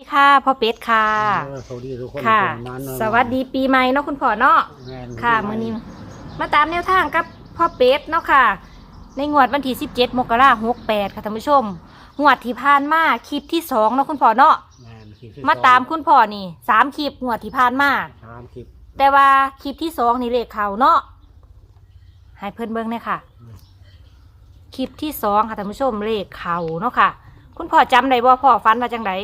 สวัสดีค่ะพ่อเป็ดค่ะ เออสวัสดีทุกคนค่ะนานเนอะสวัสดีปีใหม่เนาะคุณพ่อเนาะแม่นค่ะมื้อนี้มาตามแนวทางกับพ่อเป็ดเนาะค่ะ ในงวดวันที่ 17 มกราคม68 ค่ะท่านผู้ชม งวดที่ผ่านมาคลิปที่สองเนาะคุณพ่อเนาะแม่นคลิปที่มาตามคุณพ่อนี่สามคลิปงวดที่ผ่านมาสามคลิปแต่ว่าคลิปที่สองนี่เลขเขาเนาะให้เพื่อนเบิ้งเนี่ยค่ะ คลิปที่สองค่ะท่านผู้ชมเลขเขาเนาะค่ะ คุณพ่อจำได้บ่พ่อฟันมาจังได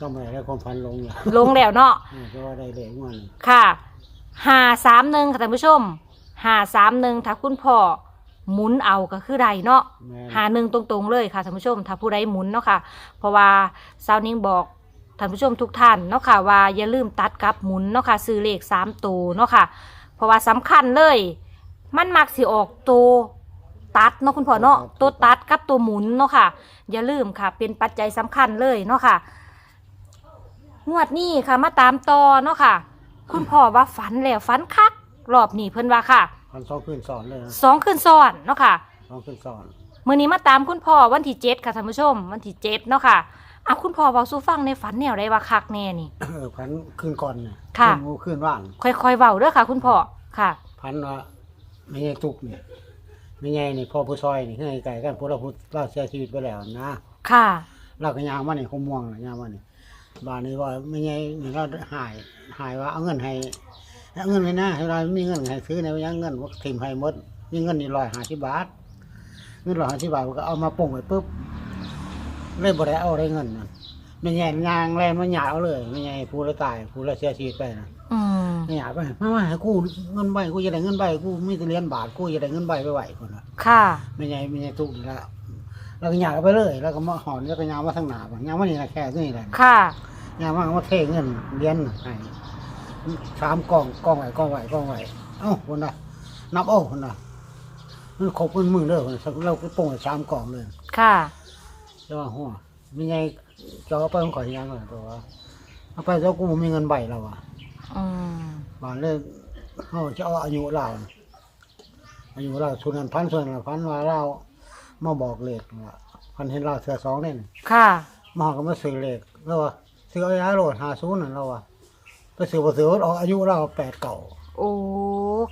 ต้องไปได้ความพันลงเนี่ยลงแล้วเนาะเออเพราะว่าได้เลขงวดนี่ค่ะหาสามหนึ่งค่ะท่านผู้ชมหาสามหนึ่งถ้าคุณพ่อหมุนเอาก็คือใดเนาะแม่นหาหนึ่งตรงๆเลยค่ะท่านผู้ชม ถ้าผู้ใดหมุนเนาะค่ะ เพราะว่าซาวนิ่งบอกท่านผู้ชมทุกท่านเนาะค่ะว่าอย่าลืมตัดกับหมุนเนาะค่ะซื้อเลขสามตัวเนาะค่ะ เพราะว่าสำคัญเลย มันมักสิออกตัวตัดเนาะคุณพ่อเนาะตัวตัดกับตัวหมุนเนาะค่ะ อย่าลืมค่ะ เป็นปัจจัยสำคัญเลยเนาะค่ะ งวดนี้ค่ะ มาตามต่อเนาะค่ะ คุณพ่อว่าฝันแล้วฝันคักรอบนี้เพิ่นว่าค่ะพันสองคืนสอนเลยนะสองคืนซ้อนเนาะค่ะ สองคืนสอนมื่อนี้มาตามคุณพ่อวันที่เจ็ดค่ะท่านผู้ชม วันที่เจ็ดเนาะค่ะเอาคุณพ่อเบาสู้ฟังในฝันแนวได้ว่าคักแน่นี่ เออพันคืนก่อนเนี่ยค่ะคืนงูคืนว่างค่อยๆเบาเด้อค่ะ คุณพ่อค่ะ พันว่าไม่ใช่ตุกเนี่ยไม่ใช่นี่พ่อผู้ซอยนี่ให้ไก่กันพวกเราพูดเราเสียชีวิตไปแล้วนะค่ะ เราก็ยางมานี่คงม่วงน่ะยางมานี่ บ้านนี้ว่าไม่ใช่นี่เราหายหายว่าเอาเงินให้เอาเงินให้นะให้เรามีเงินให้ซื้อในว่ายังเงินว่าถิ่มให้หมด มีเงินนี่ร้อยห้าสิบบาทเงินร้อยห้าสิบบาทก็เอามาป่งไว้ปุ๊บเลยบ่ได้เอาได้เงินนะไม่ใช่ยางแรงมันหยาดเอาเลยไม่ใช่ผู้ละตายผู้ละเสียชีวิตไปนะอืมไม่หยาดไปมามาให้กูเงินใบกูจะได้เงินใบกูมีแต่เหรียญบาทกูจะได้เงินใบไปไหวคนละค่ะไม่ใช่ไม่ใช่ทุกข์นี่ละ แล้วก็หยาดเอาไปเลย แล้วก็มาหอนแล้วก็ยางมาทางหนาบ่ยางมานี่นะแค่นี้แหละค่ะ ยางมามาเทเงินเหรียญให้สามกล่องกล่องไหวกล่องไหวกล่องไหวเอ้าคนละนับเอ้าคนละมันครบเป็นมึงเด้อคนละเราก็ป่งไว้สามกล่องเลยค่ะจะว่าหัวมีไงจะเอาไปของข่อยยังเลยตัวว่าเอาไปแล้วกูบ่มีเงินใบแล้วอะ อืม บานเลยเขาจะเอาอายุเราอายุเราส่วนนั้นพันส่วนนั้นพันว่าเรา มาบอกเลขว่าพันเห็นเราเสือสองเนี่ยค่ะ มาก็มาซื้อเลขแล้วว่าซื้อเอายาโหลดหาศูนย์นั่นเราว่าไปซื้อบ่ซื้อออกอายุเราแปดเก่าโอ้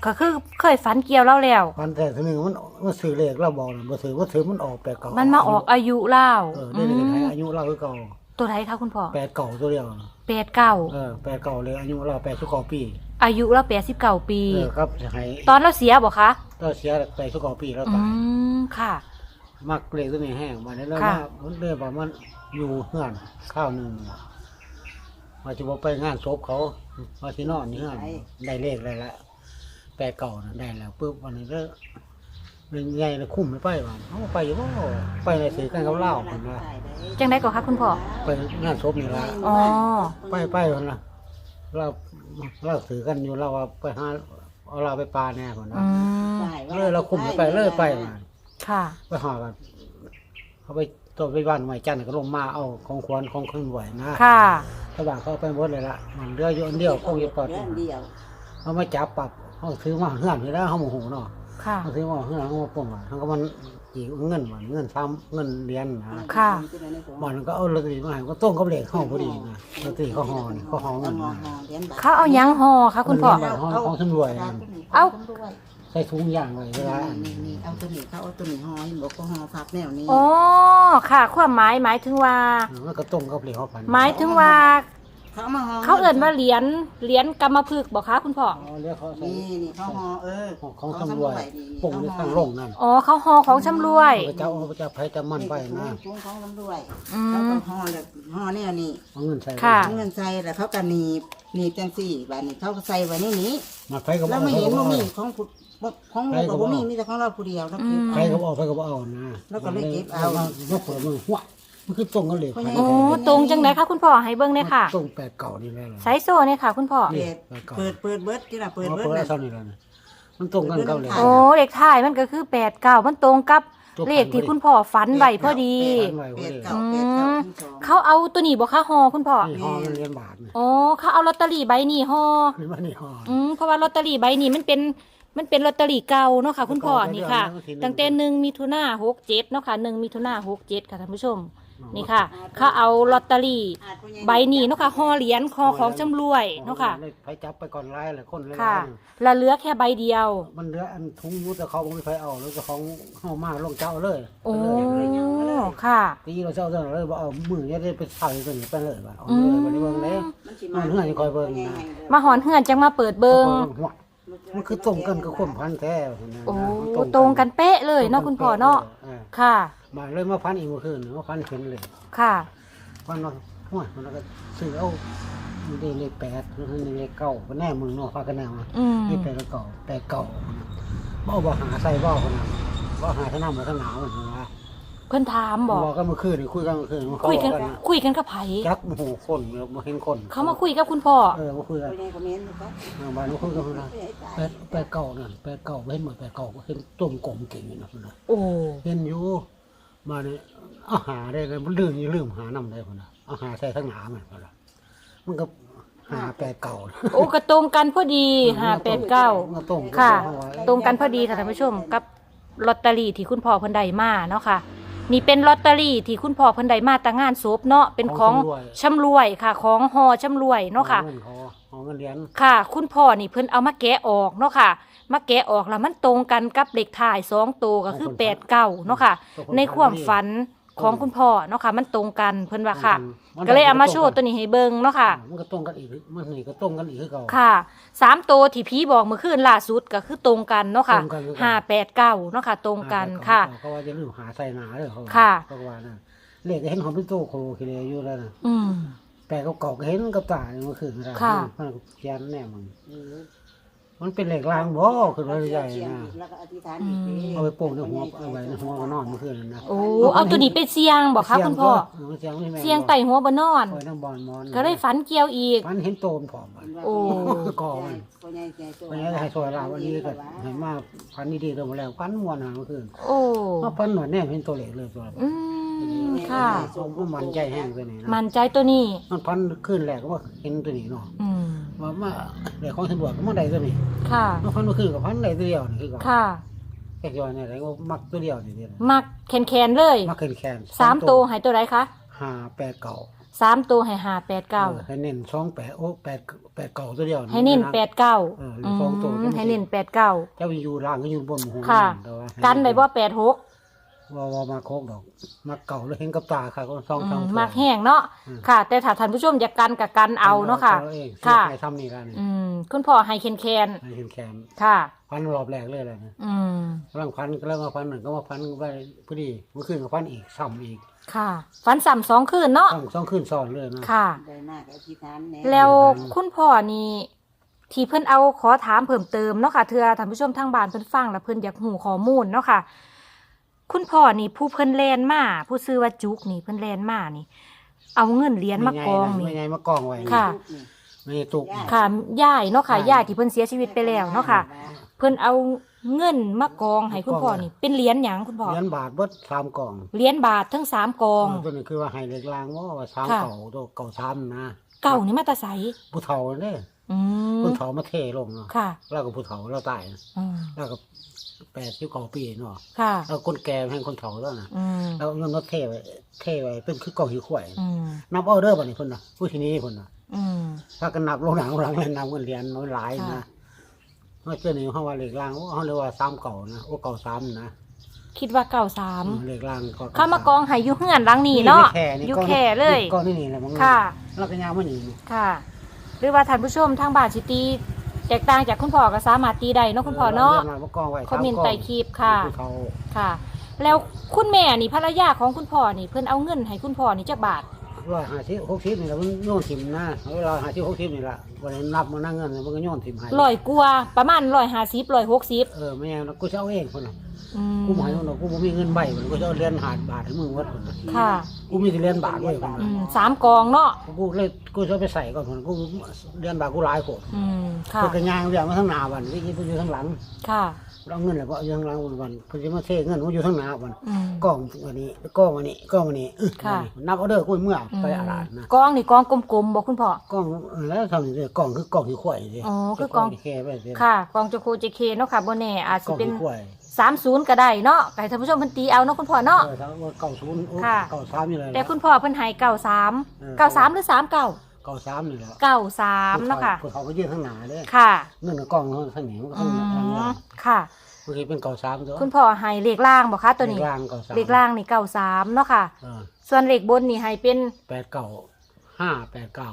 ก็คือเคยฝันเกี่ยวแล้วแล้วพันแต่ทีนึงมันมันซื้อเลขเราบอกน่ะบ่ซื้อบ่ซื้อมันออกแปดเก่ามัมันมาออกอายุเล่าเออได้เลขให้อายุเราคือเก่าตัวไหนคะคุณพ่อแปดเก่าตัวเดียวแปดเก้าเออแปดเก่าเลยอายุเราแปดสิบเก้าปีอายุเราแปดสิบเก้าปี เออครับจะให้ตอนเราเสียบอกคะเราเสียแปดสิบเก้าปีแล้วอืตายมค่ะ มักเลขตัวนี้แห้งมาได้แล้วค่ะ ว่ามันเรียกว่ามันอยู่เฮือนข้าวหนึ่งว่าจะบอกไปงานศพเขาว่าที่นอนนี่เฮือนได้เลขอะไรละแปดเก่านะได้แล้วปุ๊บวันนี้ก็เป็นไงเลยคุ้มไม่ไปวันเขาไปอยู่ว่าไปในสื่อกันกับเล่าคนว่าจังได้ก่อนคะคุณพ่อ ไปงานศพนี่ละอ๋อ ไปไปคนละเราเราถือกันอยู่เราว่าไปหาเอาเราไปปลาแน่คนนะ อืม เลยเราคุมไปเลยไปมา ค่ะ ไปหากันเขาไปตัวไปบ้านใหม่จันทร์ก็ลงมาเอาของควรของขึ้นไหวนะค่ะ ระหว่างเขาเอาไปหมดเลยละมันเรืออยู่อันเดียวคงจะปลอดเรื่องเดียวเขามาจับปรับเขาซื้อมาเฮือนไปแล้วเขาโมโหเนาะค่ะ เขาซื้อมาเฮือนเขามาปุ่มอะเขาก็มันอีกเงินมันเงินซ้ำเงินเรียนนะค่ะ มันก็เอาลอตเตอรี่มาให้ก็ต้มกับเหล็กห้องพอดีนะลอตเตอรี่เขาห่อนี่เขาห่อเงินนะเขาเอายังห่อคะคุณพ่อเงินบาทของของตำรวจเอ้าใส่ถุงย่างไว้เวลาอันนี่นี่เอาตัวนี้เขาเอาตัวนี้ห่อให้บอกก็ห่อพับแนวนี้อ๋อค่ะ ความหมายหมายถึงว่า มันก็ต้มกับเหล็กเขาพันหมายถึงว่า เขาเอามาห่อเขาเอิ่นว่าเหรียญเหรียญกรรมพึกษ์บอกคะคุณพ่อ อ๋อเรียกเขาใส่นี่นี่เขาห่อเออของของตำรวจปุ่งในข้างร่งนั่นอ๋อเขาห่อของชำรวย พระเจ้าพระเจ้าไผจะมั่นไปนะถุงของตำรวจอืเขามก็ห่อแบบห่อแนวนี้เอาเงินใส่ค่ะ เอาเงินใส่แล้วเขาก็หนีบหนีบจังสี่บาดนี้เขาก็ใส่ไว้ในนี้ มาไผก็บแล้อวกไม่เห็นเขาว่าก็มีเอาของผู้ของหมูกับบ่มีมีแต่ของเราผู้เดียวแล้วคือไผก็บอกไผก็บอกเอานะแล้วก็เลยเก็บเอายกเปิดมือหัว มันคือตรงกันเลยโอ้ตรงจังไหนคะคุณพ่อให้เบิ่งเลยค่ะ ตรงแปดเก่านี่แหละไซโซ่เนี่ยค่ะ คุณพ่อเปิดเปิดเปิดเบิดที่น่ะเปิดเปิเบิดดเปิดน่ะเท่านี้แล้วนะมันตรงกันเก่าเลยโอ้เลขท้ายมันก็คือแปดเก้ามันตรงกับตัวเลขที่คุณพ่อฝันไว้พอดีเปิดเก่าเปิดเก่าทั้งสองเขาเอาตัวนี้บอกค่าห่อคุณพ่อนี่ห่อเงินเหรียญบาทนี่อ๋อเขาเอาลอตเตอรี่ใบนี้ห่อนี่ว่านี่ห่ออืมเพราะว่าลอตเตอรี่ใบนี้มันเป็นมันเป็นลอตเตอรี่เก่าเนาะค่ะ คุณพ่อนี่ค่ะ ตั้งแต่หนึ่งมิถุนาหกเจ็ดเนาะค่ะหนึ่งมิถุนาหกเจ็ดค่ะท่านผู้ชม นี่ค่ะเขาเอาลอตเตอรี่ ใบนี้เนาะค่ะห่อเหรียญคอของจำรวยเนาะค่ะไปจับไปก่อนไล่หลายคนเลยค่ะแล้วเหลือแค่ใบเดียว มันเหลืออันทุงอยูแต่เขาบ่มีใครเอาแล้วก็ของเฮามาลงเจ้าเลยโอ้เลยค่ะตีเราเจ้าเจ้าเลยบ่เอามือเนี่ยได้ไปใส่ตัวนี้ไปเลยว่าเอาอืเลยมวันนี้เบิ่งแล้วมันเฮือนอยู่คอยเบิ่งนะมาหอนเฮือนจังมาเปิดเบิงหัวมันคือตรงกันกับความพันแท้นะโอ้มันตรงกันเป๊ะเลยเนาะคุณพ่อเนาะออค่ะ มาเลยมาพันอีกเมื่อคืนมาพันเห็นเลยค่ะพันว่าห้วยมันก็ซื้อเอามันได้เลขแปดแล้วนี่เลขเก้าก็แน่มึงเนาะพากันแน่มาอืมนี่แปดกับเก่าแปดเก่าบ่บ่หาใส่บ่คนน่ะบ่หาทางน้ำมาทางหนาวมันนะเพิ่นถามบอกบอกกันเมื่อคืนนี่คุยกันเมื่อคืนมันคุยกันเขาบอกคุยกันกับไผจักโมโหคนเบ่เห็นคน เขามาคุยกับคุณพ่อเออมาคุยกันเออบ้านมาคุยกันพุ่นน่ะแปดแปดเก่านั่นแปดเก่าบ่เห็นหมดแปดเก่าเห็นต้มกลมเก่งอยู่นะพุ่นน่ะโอ้เห็นอยู่ มาเนี่ยเอาหาได้เลยมันลืมอยู่ลืมหานำได้พุ่นน่ะเอาหาใส่ทั้งหนามันพุ่นน่ะมันก็หาแปดเก่าโอ้กระตรงกันพอดีห้าแปดเก้ามันตรงค่ะ เอาไว้ตรงกันพอดีค่ะท่านผู้ชมกับลอตเตอรี่ที่คุณพ่อเพิ่นได้มาเนาะค่ะ นี่เป็นลอตเตอรี่ที่คุณพ่อเพิ่นได้มาแต่งานศพเนาะเป็นของชำรวยค่ะ ของฮอชำรวยเนาะค่ะอเงินเขาเอาเงินเหรียญค่ะ คุณพ่อนี่เพิ่นเอามาแกะออกเนาะค่ะ มาแกะออกแล้วมันตรงกันกับเลขท้ายสองตัวก็คือแปดเก้าเนาะค่ะ ในความฝันของคุณพ่อเนาะค่ะ มันตรงกันเพิ่นว่าค่ะมันก็เลยเอามาโชว์ตัวนี้ให้เบิ่งเนาะค่ะ มันก็ตรงกันอีกมันนี่ก็ตรงกันอีกคือเก่าค่ะสามตัวที่พี่บอกเมื่อคืนล่าสุดก็คือตรงกันเนาะค่ะตรงกันคือกันห้าแปดเก้าเนาะค่ะ ตรงกันค่ะเขาว่าจะลืมหาใส่หนาเลยเขาค่ะเขาว่านั่นเลขก็เห็นของพี่โตโคโลคิเลอยู่แล้วนะอืมแปลกเก่าๆก็เห็นกับตาเมื่อคืนนะค่ะมันเขียนแน่มึง มันเป็นเหล็กรางบ่คือว่าใหญ่นะแล้วก็อธิษฐานอืมเอาไปโป่งในหัวเอาไว้ในหัวก็นอนเมื่อคืนนั่นนะโอ้ เอาตัวนี้ไปเสียงบอกค่ะคุณพ่อ เสียงไม่แม่นเสียงไต่หัวบนนอนคอยนั่งบอลมอนก็เลยฝันเกี่ยวอีก มันเห็นโตมผอมมัน โอ้ ก่อมันวันนี้ก็ให้ซอยลาววันนี้ก็ให้มาพันนี่ดีตัวหมดแล้วพันมวนหาเมื่อคืนโอ้ มาพันหนวดแน่เห็นตัวเล็กเลยตัวอืม ค่ะผมมันใจแห้งตัวนี้นะมันใจตัวนี้มันพันขึ้นแรกก็ว่าเห็นตัวนี้เนาะ อืม ว่ามาเด็กของตำรวจก็มาได้ตัวนี้ค่ะมาพันเมื่อคืนกับพันได้ตัวเดียวนี่คือก่อนค่ะ แค่ยอนเนี่ยอะไรก็มักตัวเดียวนี่เดียวมักแคนแคนๆเลยมักขึ้นแขนสามตัวให้ตัวไรคะห้าแปดเก่าสามตัวให้ห้าแปดเก้าออให้เน้นสองแปดโอ้แปดแปดเก่าตัวเดียวให้เน้นแปดเก้าเออหรือสองตัวให้เน้นแปดเก้า เจ้าอยู่ล่างก็อยู่บนหัวค่ะแต่ว่าให้กันได้บ่แปดหก ว่าว่ามาโคกดอกมาเก่าแล้วเห็นกับตาค่ะก็สองสองอืมตัวมักแห้งเนาะอืม ค่ะ แต่ถ้าท่านผู้ชมอยากกันกับกันเอาเนาะค่ะ อเองค่ะ ใครทำนี่กันอืมคุณพ่อให้แคนแคนให้เห็นแขนๆค่ะ พันรอบแรกเลยเลยนะอืมร่างพันก็แล้วมาพันหนึ่งก็มาพันไปพอดีเมื่อคืนก็พันอีกซ้ำอีกค่ะฝันซ้ำสองคืนเนาะต้องสองคืนซ้อนเลยนะ ค่ะ ได้มากอธิษฐานแน่แล้วคุณพ่อนี่ที่เพิ่นเอาขอถามเพิ่มเติมเนาะค่ะเธอท่านผู้ชมทางบ้านเพิ่นฟังแล้วเพิ่นอยากหูข้อมูลเนาะค่ะ คุณพ่อนี่ผู้เพิ่นแลนมาผู้ซื้อว่าจุกนี่เพิ่นแลนมานี่ เอาเงินเหรียญมากองไม่นี่ไงมากองไว้ค่ะ ไม่ไงตุก ค่ะย่ายเนาะค่ะย่ายที่เพิ่นเสียชีวิตไปแล้วเนาะค่ะ เพิ่นเอาเงินมากองให้คุณพ่อนี่ เป็นเหรียญหยังคุณพ่อเหรียญบาทเบิดสามกองเหรียญบาททั้งสามกอง ตัวนี้คือว่าให้เล็กลางว่าว่าสามค่ะ เก่าตัวเก่าซ้ำนะเก่านี่มาแตาใสผู้เฒ่าเนี่ยอืมผู้เฒ่ามาเทลงเนาะค่ะ แล้วก็ผู้เฒ่าเราตายนะอืมแล้วก็ แปดสิบเก้าปีเนาะค่ะ แล้วคนแก่ให้คนเฒ่าแล้วนะอืมแล้วเงินมาเทไว้เทไว้เป็นคือกองหิวข่วยอืมนับเอาเด้อบัดนี้คนน่ะผู้ที่นี้คนน่ะอืม ถ้ากันนับลงหลังหลังเลยนับเงินเหรียญน้อยหลายค่ะ นะเมื่อเจ้านี่เขาว่าเหล็กลางเขาเรียกว่าซ้ำเก่านะโอ้เก่าซ้ำนะคิดว่าเก่าสามเหล็กลางก็เข้ามากองให้อยู่เฮือนหลังนี้เนาะแค่นี่อยู่ก้อนแค่เลย ก้อนนี่นี่แหละมันค่ะ แล้วก็ยาวมันนี่ค่ะ หรือว่าท่านผู้ชมทางบ้านสิตี แตกต่างจากคุณพ่อก็สามารถตีได้เนาะคุณพ่อเนาะมากองไว้คอมเมนต์สากงใต้คลิปค่ะผู้เฒ่าค่ะ แล้วคุณแม่นี่ภรรยาของคุณพ่อนี่เพิ่นเอาเงินให้คุณพ่อนี่จักบาทร้อยห้าสิบหกสิบนี่แหละมันโยนถิ่มนะเวลาห้าสิบหกสิบนี่แหละวันนี้นับมานั่งเงินมันก็โยนถิ่มให้ร้อยกว่าประมาณร้อยห้าสิบร้อยหกสิบเออไม่งั้นกูจะเอาเองคนน่ะอืม กูหมายว่ากูบ่มีเงินใบมันกูจะเอาเหรียญหาดบาทให้มึงวัดคนน่ะค่ะกูมีแต่เหรียญบาทด้วยคนอืน่ะมสามกองเนาะกูเลยกูจะเอาไปใส่ก่อนคนกูเหรียญบาทกูหลายคนอืมค่ะ กูกระยางอย่างมาทั้งหน้าวันนี่กูอยู่ทั้งหลังค่ะเราเงินแหละก็อยู่ทั้งหลังวันวันกูจะมาเทเงินกูอยู่ทั้งหน้าวันอืม กล้องวันนี้กล้องวันนี้กล้องวันนี้อื้อค่ะ นับเอาเด้อกูเมื่อไปอาลาดนะกองนี่กองกลมๆบอกคุณพ่อ กล้องเออแล้วทำนี่เลยกล้องคือกล้องที่ข่อยสิอ๋อคือกล้องที่แค่ไปสิค่ะกองจะโคเจเคเนาะค่ะบ่แน่อาจกสิล้องเป็นที่ข่อย สามศูนย์ก็ได้เนาะไก่ท่านผู้ชมเพิ่นตีเอาเนาะคุณพ่อเนาะ เออทั้งว่าเก่าศูนย์โอ้ค่ะ เก่าสามอยู่เลยแต่คุณพ่อเพิ่นให้เก้าสามเออเก้าสามหรือสามเก้าเก่าสามนี่แหละเก้าสามเนาะค่ะผู้เขาก็ยื่นข้างหน้าเด้ค่ะเงินกับกล้องเขาข้างหนีมันก็อืข้างหน้าทางมยาวค่ะ บางทีเป็นเก่าสามตัวคุณพ่อให้เลขล่างบอกคะตัวนี้เลขล่างเก่าสามเลขล่างนี่เก้าสามเนาะค่ะ เออส่วนเลขบนนี่ให้เป็นแปดเก่าห้าแปดเก้า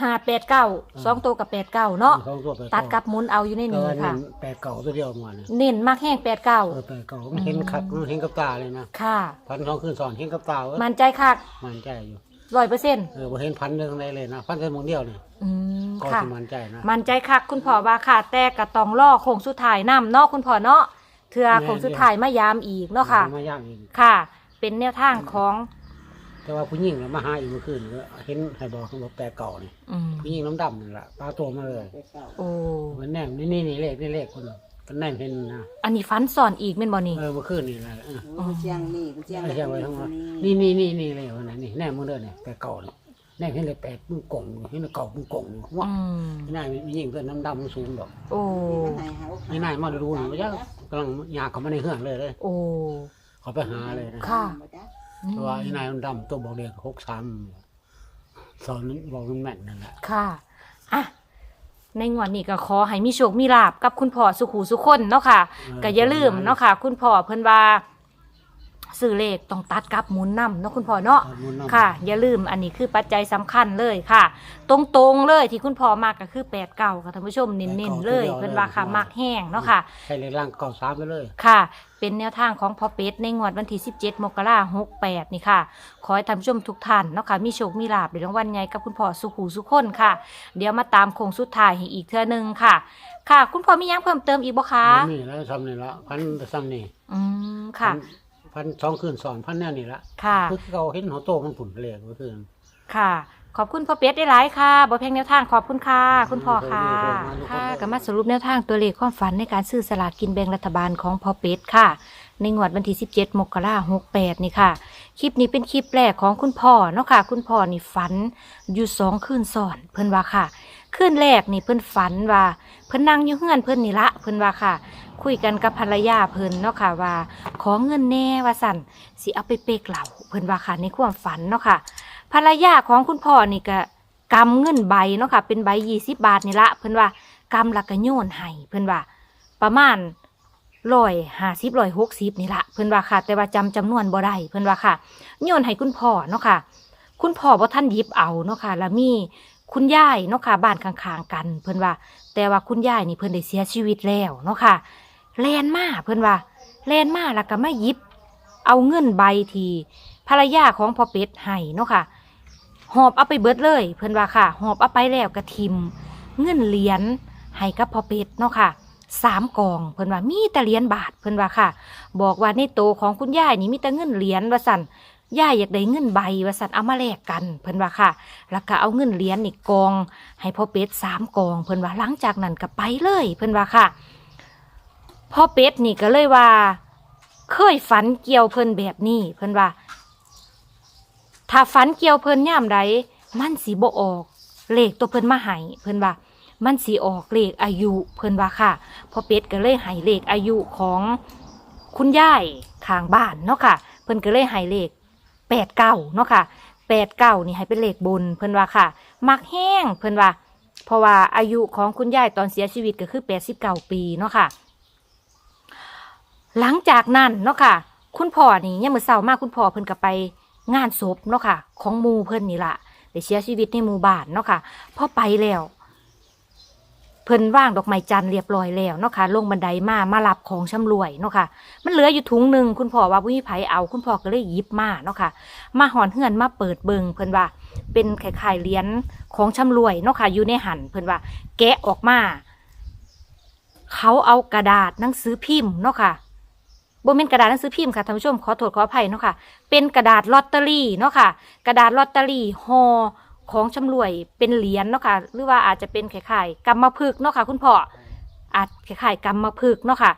ห้าแปดเก้าสองตัวกับแปดเก้าเนาะสองตัวแปดตัดกับหมุนเอาอยู่ในก็นี้ว่าค่ะเน้นแปดเก่าตัวเดียวมาเนี่ยเน้นมากแห้งแปดเก้าเออแปดเก่ามันเห็นคักมันเห็นกับตาเลยนะค่ะพันสองคืนสอนเห็นกับตาเว้ยมันใจคักมันใจอยู่ร้อยเปอร์เซ็นต์เออบ่เห็นพันเรื่องใดเลยนะพันแต่มงเดียวนี่อืมก็ค่ะ สิมันใจนะ มันใจคักคุณพ่อว่าค่ะ แต่กระตองล่อโค้งสุดท้ายนำเนาะคุณพ่อเนาะเถื่อโค้งสุดท้ายมายามอีกเนาะค่ะมายากอีก ค่ะ เป็นแนวทางของ แต่ว่าผู้หญิงน่ะมาหาอีกเมื่อคืนก็เห็นให้บอกเขาบอกแปดเก่านี่อืมผู้หญิงน้ำดำนี่แหละปลาตัวมาเลยโอ้มันแน่นี่นี่นี่เลขนี่เลขคนก็แน่นเห็นนะอันนี้ฟันสอนอีกแม่นบ่นี่ เออเมื่อคืนนี่แหละเออโอ้เชียงนี่เชียงไม่ใช่ไว้ทั้งหมดนี่นี่นี่นี่เลยวันไหนนี่แน่มือเด้อเนี่ยแปดเก่านี่แน่เห็นเลยแปดมึงกงเห็นเลยเก่ามึงกงว่าอืมไม่น่ามีหญิงตัวน้ำดำมันสูงดอกโอ้ไม่น่ามาดูนะว่าจะกำลังอยากเขามาในเครื่องเลยเลย โอ้ เขาไปหาเลยนะ ค่ะ เพราะว่าไอ้นายมันดำตัวบอกเด็กหกสามสอนบอกมันแม่นนั่นแหละค่ะ อะ ในงวดนี้ก็ขอให้มีโชคมีลาบกับคุณพ่อสุขูสุคนเนาะค่ะก็อย่าลืมเนาะค่ะ คุณพ่อเพิ่นว่า ซื้อเลขต้องตัดกับหมุนนำเนาะคุณพ่อเนาะเอามุนน้ำค่ะ อย่าลืมอันนี้คือปัจจัยสำคัญเลยค่ะ ตรงๆเลยที่คุณพ่อมากก็คือแปดเก่าค่ะท่านผู้ชมเน้นๆเลยเพิ่นว่าค่ะมากแห้งเนาะค่ะ ใช่เลยร่างเก่าสามไปเลย ค่ะ เป็นแนวทางของพ่อเป็ดในงวดวันที่ 17 มกราคม68 นี่ค่ะ ขอให้ท่านผู้ชมทุกท่านเนาะค่ะ มีโชค มีลาบในรางวัลใหญ่กับคุณพ่อสุขูสุขคนค่ะ เดี๋ยวมาตามโคงสุดท้ายให้อีกเทื่อหนึงค่ะ ค่ะ คุณพ่อมีหยังเพิ่มเติมอีกบ่คะมันนี่แล้วซ้ำนี่ละพันซ้ำนี่อืมค่ะ พันพันสองคืนสอนพันแน่นี่ละค่ะ คือเขาเห็นหัวโตมันผุนเลยเมื่อคืนค่ะ ขอบคุณพ่อเป็ดได้หลายค่ะบ่แพงแนวทางขอบคุณค่ะ คุณพ่อค่ะ ค่ะก็มาสรุปแนวทางตัวเลขความฝันในการซื้อสลากกินแบ่งรัฐบาลของพ่อเป็ดค่ะ ในงวดวันที่ 17 มกราคม68 นี่ค่ะ คลิปนี้เป็นคลิปแรกของคุณพ่อเนาะค่ะ คุณพ่อนี่ฝันอยู่สองคืนซ้อน เพิ่นว่าค่ะคืนแรกนี่เพิ่นฝันว่า เพิ่นนั่งอยู่เฮือนเพิ่นนี่ละเพิ่นว่าค่ะ คุยกันกับภรรยาเพิ่นเนาะค่ะว่า ขอเงินแน่ว่าสั่นสิเอาไปเปกเหล่าเพิ่นว่าค่ะในความฝันเนาะค่ะ ภรรยาของคุณพ่อนี่ก็กำเงินใบเนาะค่ะ เป็นใบยี่สิบบาทนี่ละเพิ่นว่ากำละก็โยนให้เพิ่นว่า ประมาณร้อยห้าสิบร้อยหกสิบนี่ละเพิ่นว่าค่ะ แต่ว่าจำจำนวนบ่ได้เพิ่นว่าค่ะโยนให้คุณพ่อเนาะค่ะ คุณพ่อบ่ท่านยิบเอาเนาะค่ะ แล้วมีคุณยายเนาะค่ะบ้านข้างๆกัน เพิ่นว่า แต่ว่าคุณยายนี่เพิ่นได้เสียชีวิตแล้วเนาะค่ะ แลนมาเพิ่อนว่าแลนมาแล้วก็มายิบ เอาเงินใบทีภรรยาของพ่อเป็ดให้เนาะค่ะ หอบเอาไปเบิดเลย เพิ่อนว่าค่ะ หอบเอาไปแล้วกระทิม เงินเหรียญให้กับพ่อเป็ดเนาะค่ะสามกองเพิ่อนว่ามีแต่เหรียญบาทเพิ่อนว่าค่ะ บอกว่าในโตของคุณยายนี่มีแต่เงินเหรียญว่าสันยายอยากได้เงินใบว่าสันเอามาแลกกันเพิ่นว่าค่ะ แล้วก็เอาเงินเหรียญนี่กอง ให้พ่อเป็ดสามกอง เพิ่นว่าหลังจากนั้นก็ไปเลย เพิ่นว่าค่ะ พ่อเป็ดนี่ก็เลยว่า เคยฝันเกี่ยวเพิ่นแบบนี้ เพิ่นว่า ถ้าฝันเกี่ยวเพิ่นย่ามใดมันสิบ่ออกเลขตัวเพิ่นมาให้เพิ่นว่า มันสิออกเลขอายุเพิ่นว่าค่ะพ่อเป็ดก็เลยให้เลขอายุของคุณยายข้างบ้านเนาะค่ะ เพิ่นก็เลยให้เลขแปดเก้าเนาะค่ะแปดเก้านี่ให้เป็นเลขบนเพิ่นว่าค่ะ มักแห้งเพิ่นว่า เพราะว่าอายุของคุณยายตอนเสียชีวิตก็คือแปดสิบเก้าปีเนาะค่ะ หลังจากนั้นเนาะค่ะ คุณพ่อนี่ยังมือเศร้ามากคุณพ่อเพิ่นก็ไปงานศพเนาะค่ะ ของมูเพิ่นนี่ล่ะได้เสียชีวิตในหมู่บ้านเนาะค่ะพอไปแล้ว เพิ่นว่างดอกไม้จันทร์เรียบร้อยแล้วเนาะค่ะลงบันไดมามารับของชำรวยเนาะค่ะ มันเหลืออยู่ถุงหนึ่งคุณพ่อว่าผู้มีไผเอาคุณพ่อก็เลยหยิบมาเนาะค่ะ มาหอนเฮือนมาเปิดเบิงเพิ่นว่า เป็นคล้ายๆเหรียญของชำรวยเนาะค่ะอยู่ในหันเพิ่นว่า แกะออกมา เขาเอากระดาษหนังสือพิมพ์เนาะค่ะ บนเป็นกระดาษหนังสือพิมพ์ค่ะท่านผู้ชมขอโทษขออภัยเนาะค่ะ เป็นกระดาษลอตเตอรี่เนาะค่ะ กระดาษลอตเตอรี่ห่อของชำรวยเป็นเหรียญเนาะค่ะ หรือว่าอาจจะเป็นไข่ๆกำมะพึกเนาะค่ะ คุณพ่ออาจไข่ๆกำมะพึกเนาะค่ะ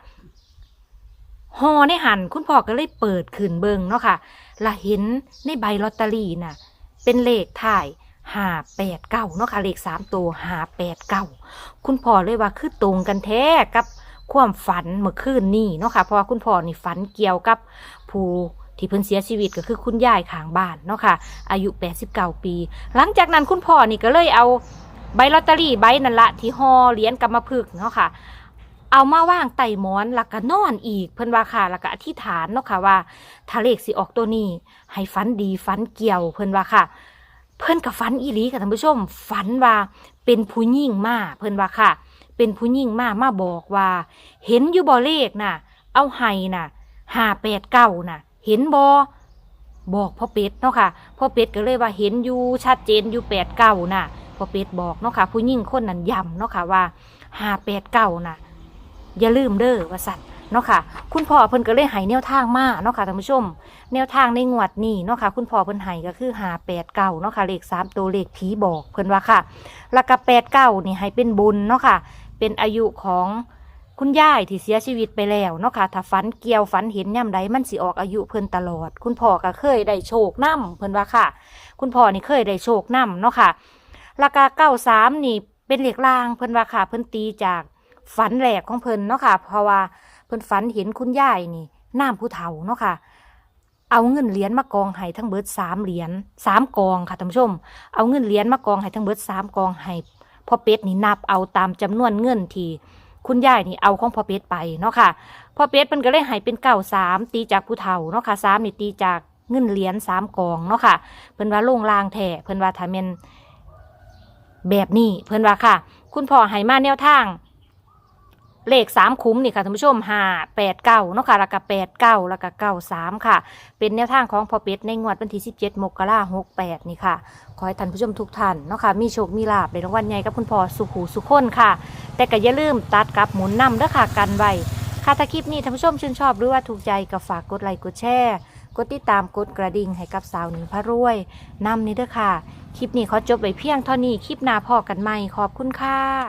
ห่อในหันคุณพ่อก็เลยเปิดขึ้นเบิงเนาะค่ะและเห็นในใบลอตเตอรี่น่ะ เป็นเลขถ่ายห้าแปดเก้าเนาะค่ะเลขสามตัวห้าแปดเก้าคุณพ่อเลยว่าคือตรงกันแท้กับ ความฝันเมื่อคืนนี้เนาะค่ะเพราะว่าคุณพ่อนี่ฝันเกี่ยวกับผู้ที่เพิ่นเสียชีวิตก็คือคุณยายขางบ้านเนาะค่ะ อายุ 89 ปี หลังจากนั้นคุณพ่อนี่ก็เลยเอาใบลอตเตอรี่ใบนั่นละที่ห่อเหรียญกำมะพึกเนาะค่ะ เอามาว่างไต่หมอนแล้วก็นอนอีกเพิ่นว่าค่ะแล้วก็อธิษฐานเนาะค่ะว่าถ้าเลขสิออกตัวนี้ ให้ฝันดีฝันเกี่ยวเพิ่นว่าค่ะ เพิ่นกับฝันอีหลีค่ะท่านผู้ชมฝันว่าเป็นผู้หญิงมากเพิ่นว่าค่ะ เป็นผู้หญิงมามาบอกว่า เห็นอยู่บ่เลขน่ะ เอาไห้น่ะห้าแปดเก้าน่ะ เห็นบ่บอกพ่อเป็ดเนาะค่ะพ่อเป็ดก็เลยว่าเห็นอยู่ชัดเจนอยู่แปดเก้าน่ะพ่อเป็ดบอกเนาะค่ะ ผู้หญิงคนนั้นย้ำเนาะค่ะว่าห้าแปดเก้าน่ะ อย่าลืมเด้อว่าสัตว์เนาะค่ะ คุณพ่อเพิ่นก็เลยให้แนวทางมาเนาะค่ะท่านผู้ชม แนวทางในงวดนี้เนาะค่ะ คุณพ่อเพิ่นให้ก็คือหาแปดเก้าเนาะค่ะเลขสามตัวเลขผีบอกเพิ่นว่าค่ะ แล้วก็แปดเก้านี่ให้เป็นบุญเนาะค่ะ เป็นอายุของคุณยายที่เสียชีวิตไปแล้วเนาะค่ะถ้าฝันเกี่ยวฝันเห็นย่ำใดมันสิออกอายุเพิ่นตลอด คุณพ่อก็เคยได้โชคนํเพิ่นว่าค่ะ คุณพ่อนี่เคยได้โชคนํเนาะค่ะแล้วก็เก้าสามนี่เป็นเหล็กลางเพิ่นว่าค่ะ เพิ่นตีจากฝันแหลกของเพิ่นเนาะค่ะ เพราะว่าเพิ่นฝันเห็นคุณยายนี่น้ำผู้เฒ่าเนาะค่ะเอาเงินเหรียญมากองให้ทั้งเบิดสามเหรียญสามกองค่ะท่านผู้ชม เอาเงินเหรียญมากองให้ทั้งเบิดสามกองให้ พ่อเป็ดนี่นับเอาตามจำนวนเงินที่คุณยายนี่เอาของพ่อเป็ดไปเนาะค่ะพ่อเป็ดมันก็เลยหายเป็นเก้าสามตีจากผู้เฒ่าเนาะค่ะสามนี่ตีจากเงินเหรียญสามกองเนาะค่ะ เพิ่นว่าลงลางแท่เพิ่นว่าถ้าแม่นแบบนี้เพิ่นว่าค่ะ คุณพ่อหายมาแนวทาง เลขสามคุ้มนี่ค่ะท่านผู้ชมห้าแปดเก้าเนาะค่ะแล้วก็แปดเก้าแล้วก็เก้าสามค่ะ เป็นแนวทางของพอเป็ดในงวดวันที่17มกราหกแปดนี่ค่ะ ขอให้ท่านผู้ชมทุกท่านเนาะค่ะมีโชคมีลาบในรางวัลใหญ่กับคุณพ่อสุขหูสุขคนค่ะ แต่ก็อย่าลืมตัดกับหมุนนำเด้อค่ะกันไว้ค่ะถ้าคลิปนี้ท่านผู้ชมชื่นชอบหรือว่าถูกใจก็ฝากกดไลค์กดแชร์กดติดตามกดกระดิ่งให้กับสาวหนิงพระรวยนำนี้เด้อค่ะ คลิปนี้ขอจบไว้เพียงเท่านี้คลิปหน้าพอกันใหม่ขอบคุณค่ะ